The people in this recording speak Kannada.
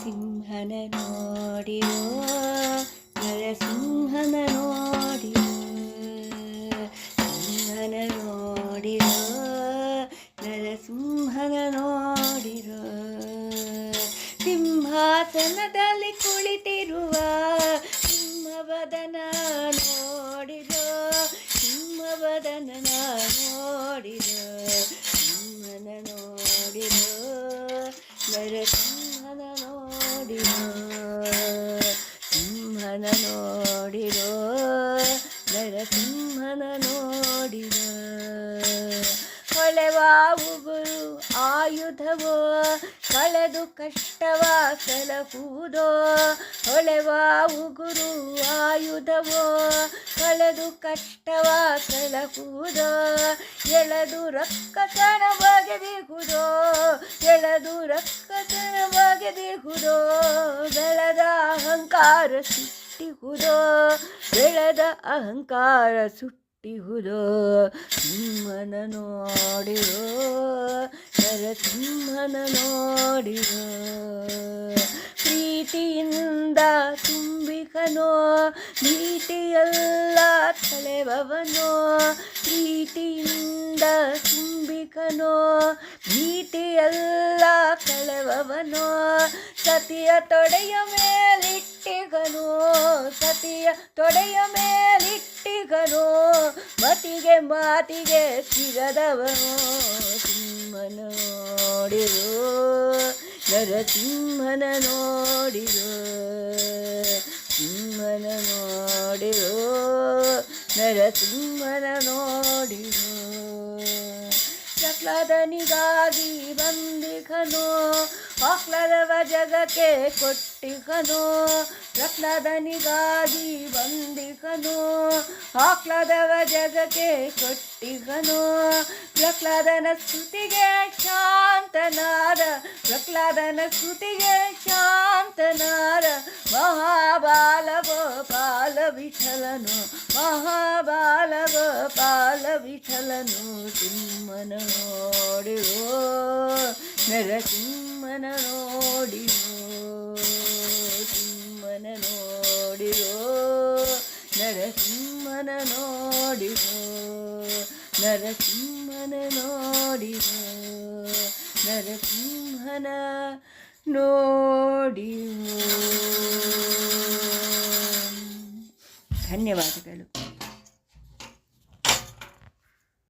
ಸಿಂಹನ ನೋಡಿಯೋ ನರಸಿಂಹನ ನೋಡಿ ಸಿಂಹನ ನೋಡಿರೋ ನರಸಿಂಹನ ನೋಡಿರೋ ಸಿಂಹಾಸನದಲ್ಲಿ ಕುಳಿತಿರುವ ಸಿಂಹವದನ ನೋಡಿರೋ ಸಿಂಹವದನ ನೋಡಿರೋ ನರಸಿಂಹನ ನೋಡಿದ ಹೊಳೆವ ಉಗುರು ಆಯುಧವೋ, ಕಳೆದು ಕಷ್ಟವ ಸಲಹುವುದೋ, ಹೊಳೆವ ಉಗುರು ಆಯುಧವೋ, ಕಳೆದು ಕಷ್ಟವ ಸಲಹುವುದೋ, ಎಳೆದು ರಕ್ಕತನ ಬಗೆದಿಹುದೋ ಎಳೆದು ರಕ್ಕತನ ಬಗೆದಿಹುದೋ ಬೆಳೆದ ಅಹಂಕಾರ ಸುಟ್ಟಿಹುದೋ, ಬೆಳೆದ ಅಹಂಕಾರ ಸುಟ್ಟಿಹುದೋ, ಸಿಂಹನ ನೋಡಿರೋ, ನರಸಿಂಹನ ನೋಡಿರೋ, ಪ್ರೀತಿಯಿಂದ ತುಂಬಿಕನೋ ಭೀತಿಯಲ್ಲ ತಳೆವವನೋ, ಪ್ರೀತಿಯಿಂದ ತುಂಬಿಕನೋ ಭೀತಿಯಲ್ಲ ಕಳೆವವನೋ ಸತಿಯ ತೊಡೆಯ ಮೇಲಿಟ್ಟಿಗನು, ಸತಿಯ ತೊಡೆಯ ಮೇಲಿಟ್ಟಿಗನು, ಮತಿಗೆ ಮಾತಿಗೆ ಸಿಗದವನು, ಸಿಂಹನ ನೋಡಿರು, ನರಸಿಂಹನ ನೋಡಿರು, ಸಿಂಹನ ನೋಡಿರು, ನರಸಿಂಹನ ನೋಡಿರೋ. ಪ್ರಹ್ಲಾದನಿಗಾಗಿ ಬಂದಿಖನೋ ಆಹ್ಲಾದವ ಜಗಕ್ಕೆ ಕೊಟ್ಟಿಖನೋ ಪ್ರಹ್ಲಾದನಿಗಾಗಿ ಬಂದಿಖನೋ ಆಹ್ಲಾದವ ಜಗಕ್ಕೆ ಕೊಟ್ಟಿಖನೋ ಪ್ರಹ್ಲಾದನ ಸ್ತುತಿಗೆ ಶಾಂತನಾದ ಪ್ರಹ್ಲಾದನ ಸ್ತುತಿಗೆ ಶಾಂತನಾದ ವಿಠಲನು ಮಹಾಬಾಲ ಗೋಪಾಲ ವಿಠಲನು ಸಿಂಹನ ನೋಡಿರೋ, ನರಸಿಂಹನ ನೋಡಿರೋ, ಸಿಂಹನ ನೋಡಿರೋ, ನರಸಿಂಹನ ನೋಡಿರೋ ನರಸಿಂಹನ ನೋಡಿರೋ ನರಸಿಂಹನ ನೋಡಿರೋ. ಧನ್ಯವಾದಗಳು.